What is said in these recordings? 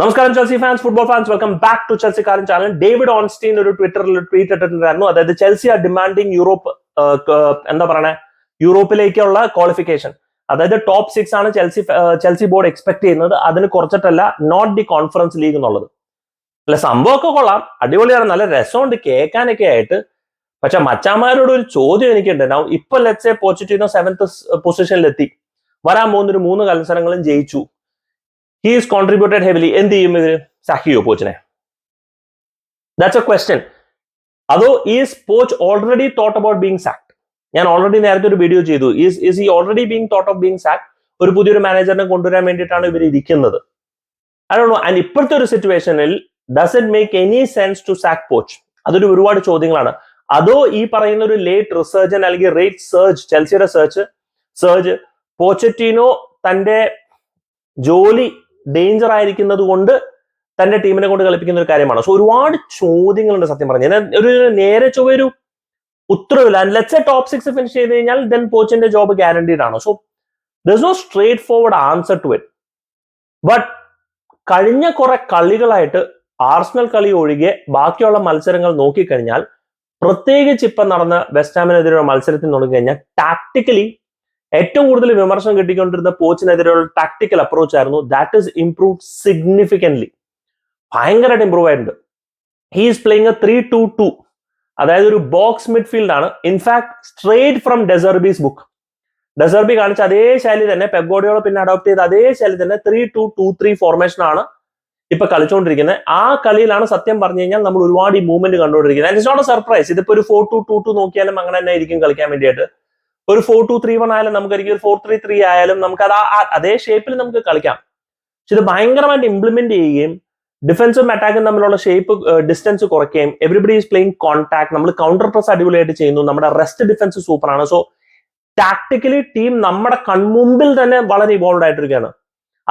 നമസ്കാരം Chelsea fans football fans welcome back to Chelsea കാരൻ channel David Ornstein ഒരു ട്വിറ്ററിൽ tweet ഇട്ടിട്ടുണ്ടായിരുന്നു. അതായത് ചെൽസി ആർ ഡിമാൻഡിങ് യൂറോപ്പ് എന്താ പറയണേ? യൂറോപ്പിലേക്കുള്ള ക്വാളിഫിക്കേഷൻ അതായത് ടോപ്പ് സിക്സ് ആണ് ചെൽസി ചെൽസി ബോർഡ് എക്സ്പെക്ട് ചെയ്യുന്നത്. അതിന് കുറച്ചിട്ടല്ല നോട്ട് ദി കോൺഫറൻസ് ലീഗ് എന്നുള്ളത്. അല്ല സംഭവമൊക്കെ കൊള്ളാം. അടിപൊളിയാണ്. നല്ല രസമുണ്ട്. കേൾക്കാനൊക്കെ ആയിട്ട്. പക്ഷെ മച്ചാമാരോട് ഒരു ചോദ്യം എനിക്കുണ്ട്. ഇപ്പൊ ലെറ്റ്സെ പോച്ചിറ്റീനോ സെവൻത്ത് പൊസിഷനിലെത്തി വരാൻ പോകുന്ന ഒരു മൂന്ന് മത്സരങ്ങളും ജയിച്ചു. ഹീസ് കോൺട്രിബ്യൂട്ടഡ് ഹെവിലി എന്ത് ചെയ്യും ഇതിന്? സഹിയോ പോച്ചിനെ ദാറ്റ്സ് എ ക്വസ്റ്റ്യൻ അതോ is Poch already thought about being sacked ഞാൻ ഓൾറെഡി നേരത്തെ ഒരു വീഡിയോ ചെയ്തു. ഈസ് ഈസ് ഈ already being thought of being sacked ഒരു പുതിയൊരു മാനേജറിനെ കൊണ്ടുവരാൻ വേണ്ടിയിട്ടാണ് ഇവർ ഇരിക്കുന്നത്. അതാണോ ആൻഡ് ഇപ്പോഴത്തെ ഒരു സിറ്റുവേഷനിൽ does it make any sense to sack Poch അതൊരു ഒരുപാട് ചോദ്യങ്ങളാണ്. അതോ ഈ പറയുന്ന ഒരു ലേറ്റ് റിസർജൻ അല്ലെങ്കിൽ റേറ്റ് സെർച്ച് ചെൽസിയുടെ സെർച്ച് സെർച്ച് പോച്ചറ്റീനോ തന്റെ ജോലി ഡേഞ്ചർ ആയിരിക്കുന്നത് കൊണ്ട് തന്റെ ടീമിനെ കൊണ്ട് കളിപ്പിക്കുന്ന ഒരു കാര്യമാണ്. സോ ഒരുപാട് ചോദ്യങ്ങളുണ്ട് സത്യം പറഞ്ഞാൽ. ഒരു നേരെ ചൊവ്വ ഒരു ഉത്തരവില്ല ലെറ്റ്സ് ടോപ്പ് സിക്സ് ഫിനിഷ് ചെയ്ത് കഴിഞ്ഞാൽ ദെൻ പോച്ചിന്റെ ജോബ് ഗ്യാരണ്ടീഡ് ആണ്. So there no straightforward answer to it but കഴിഞ്ഞ കുറെ കളികളായിട്ട് ആർസണൽ കളി ഒഴികെ ബാക്കിയുള്ള മത്സരങ്ങൾ നോക്കിക്കഴിഞ്ഞാൽ പ്രത്യേകിച്ച് ഇപ്പം നടന്ന വെസ്റ്റാമിനെതിരെയുള്ള മത്സരത്തിൽ നോക്കിക്കഴിഞ്ഞാൽ ടാക്ടിക്കലി ഏറ്റവും കൂടുതൽ വിമർശനം കിട്ടിക്കൊണ്ടിരുന്ന പോച്ചിനെതിരെയുള്ള ടാക്ടിക്കൽ അപ്രോച്ച് ആയിരുന്നു. ദാറ്റ് ഈസ് ഇംപ്രൂവ് സിഗ്നിഫിക്കന്റ്ലി ഭയങ്കരമായിട്ട് ഇമ്പ്രൂവ് ആയിട്ടുണ്ട്. He is playing a three two two അതായത് ഒരു ബോക്സ് മിഡ്ഫീൽഡ് ആണ്. In fact straight from De Zerbi's book De Zerbi കാണിച്ച അതേ ശൈലി തന്നെ പെഗോഡിയോളെ പിന്നെ അഡോപ്റ്റ് ചെയ്ത അതേ ശൈലി തന്നെ three two two three formation ആണ് ഇപ്പൊ കളിച്ചുകൊണ്ടിരിക്കുന്നത് ആ കളിയിലാണ് സത്യം പറഞ്ഞു കഴിഞ്ഞാൽ നമ്മൾ ഒരുപാട് ഈ മൂവ്മെന്റ് കണ്ടുകൊണ്ടിരിക്കുന്നത്. ഇറ്റ്സ് നോട്ട് എ സർപ്രൈസ് ഇതിപ്പോ ഒരു ഫോർ ടു ടു ടു നോക്കിയാലും അങ്ങനെ തന്നെ ആയിരിക്കും കളിക്കാൻ വേണ്ടിയിട്ട്. ഒരു ഫോർ ടു ത്രീ വൺ ആയാലും നമുക്കായിരിക്കും. ഒരു ഫോർ ത്രീ ത്രീ ആയാലും നമുക്ക് അത് അതേ ഷേപ്പിൽ നമുക്ക് കളിക്കാം. പക്ഷെ ഇത് ഭയങ്കരമായിട്ട് ഇംപ്ലിമെന്റ് ചെയ്യുകയും ഡിഫൻസും അറ്റാക്കും തമ്മിലുള്ള ഷേപ്പ് ഡിസ്റ്റൻസ് കുറയ്ക്കുകയും എവറിബഡി ഈസ് പ്ലേയിങ് കോൺടാക്ട് നമ്മൾ കൗണ്ടർ പ്രസ് അടിപൊളിയായിട്ട് ചെയ്യുന്നു. നമ്മുടെ റെസ്റ്റ് ഡിഫൻസ് സൂപ്പറാണ് സോ ടാക്ടിക്കലി ടീം നമ്മുടെ കൺമുമ്പിൽ തന്നെ വളരെ ഇവോൾവ് ആയിട്ടിരിക്കുകയാണ്.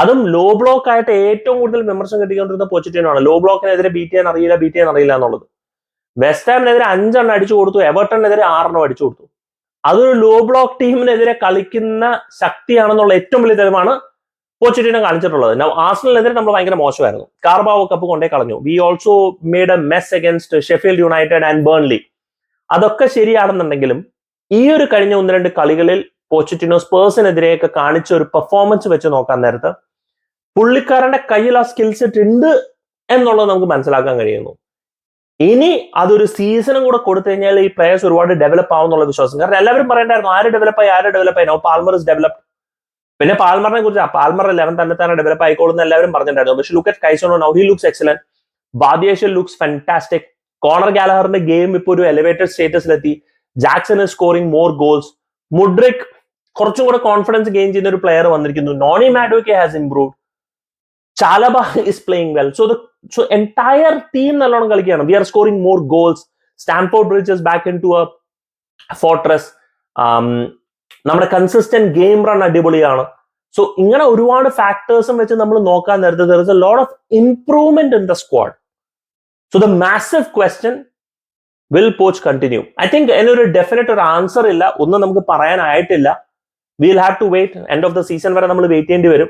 അതും ലോ ബ്ലോക്ക് ആയിട്ട് ഏറ്റവും കൂടുതൽ വിമർശനം കിട്ടിക്കൊണ്ടിരുന്ന പോച്ചിറ്റീനാണ് ലോ ബ്ലോക്കിനെതിരെ ബീറ്റ് ചെയ്യാൻ അറിയില്ല ബീറ്റ് ചെയ്യാൻ അറിയില്ല എന്നുള്ളത്. വെസ്റ്റ് ഹാമിനെതിരെ അഞ്ചെണ്ണം അടിച്ചു കൊടുത്തു. എവർട്ടണിനെതിരെ ആറെണ്ണം അടിച്ചു കൊടുത്തു. അതൊരു ലോ ബ്ലോക്ക് ടീമിനെതിരെ കളിക്കുന്ന ശക്തിയാണെന്നുള്ള ഏറ്റവും വലിയ തെളിവാണ് പോച്ചിറ്റീനെ കാണിച്ചിട്ടുള്ളത്. ആർസണലിനെതിരെ നമ്മൾ ഭയങ്കര മോശമായിരുന്നു. കാർബാവോ കപ്പ് കൊണ്ടേ കളഞ്ഞു. We also made a mess against Sheffield United and Burnley അതൊക്കെ ശരിയാണെന്നുണ്ടെങ്കിലും ഈ ഒരു കഴിഞ്ഞ ഒന്ന് രണ്ട് കളികളിൽ പോച്ചിറ്റിനോ സ്പേഴ്സിനെതിരെയൊക്കെ കാണിച്ച ഒരു പെർഫോമൻസ് വെച്ച് നോക്കാൻ നേരത്ത് പുള്ളിക്കാരന്റെ കയ്യിൽ ആ സ്കിൽ ഉണ്ട് എന്നുള്ളത് നമുക്ക് മനസ്സിലാക്കാൻ കഴിയുന്നു. ഇനി അതൊരു സീസണും കൂടെ കൊടുത്തു കഴിഞ്ഞാൽ ഈ പ്ലേയേഴ്സ് ഒരുപാട് ഡെവലപ്പ് ആവും എന്നുള്ള വിശ്വാസം. കാരണം എല്ലാവരും പറയണ്ടായിരുന്നു ആര് ഡെവലപ്പ് ആയി? ആര് ഡെവലപ്പ് ആയി? നോ പാൽമർ ഇസ് ഡെവലപ്പ് പിന്നെ പാൽമറിനെ കുറിച്ച് പാൽമർ ലെവൻ തന്നെ തന്നെ ഡെവലപ്പ് ആയിക്കോളുന്ന എല്ലാവരും പറഞ്ഞിട്ടുണ്ടായിരുന്നു. പക്ഷെ look at Caicedo now he looks excellent Badiashile looks fantastic Conor ഗാലഹറിന്റെ game ഇപ്പോൾ ഒരു elevated സ്റ്റേറ്റസിലെത്തി Jackson is scoring more goals Mudryk കുറച്ചും കൂടെ കോൺഫിഡൻസ് ഗെയിൻ ചെയ്യുന്ന ഒരു പ്ലെയർ വന്നിരിക്കുന്നു. Noni Madueke has improved Chalobah is playing well so the so entire team നല്ലോണം കളിക്കുകയാണ്. We are scoring more goals Stamford Bridge's back into a fortress നമ്മുടെ consistent game run അടിപൊളിയാണ്. So ഇങ്ങനെ ഒരുപാട് ഫാക്ടേഴ്സും വെച്ച് നമ്മൾ നോക്കാൻ നേരത്തെ there is a lot of improvement in the squad so the massive question will Poch continue I think അതിനൊരു definite ഒരു ആൻസർ ഇല്ല. ഒന്നും നമുക്ക് പറയാനായിട്ടില്ല. Will have to wait end of the season വരെ നമ്മൾ വെയിറ്റ് ചെയ്യേണ്ടി വരും.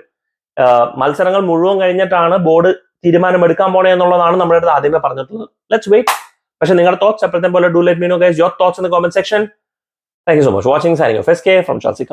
ആഹ് മത്സരങ്ങൾ മുഴുവൻ കഴിഞ്ഞിട്ടാണ് ബോർഡ് തീരുമാനം എടുക്കാൻ പോണേ എന്നുള്ളതാണ് നമ്മുടെ അടുത്ത് ആദ്യമേ പറഞ്ഞിട്ടുള്ളത്. ലെറ്റ്സ് വെയിറ്റ് പക്ഷെ നിങ്ങളുടെ തോട്ട്സ് എപ്പോഴത്തെ പോലെ do let me know guys your thoughts in the comment section thank you so much watching K from ഷാസി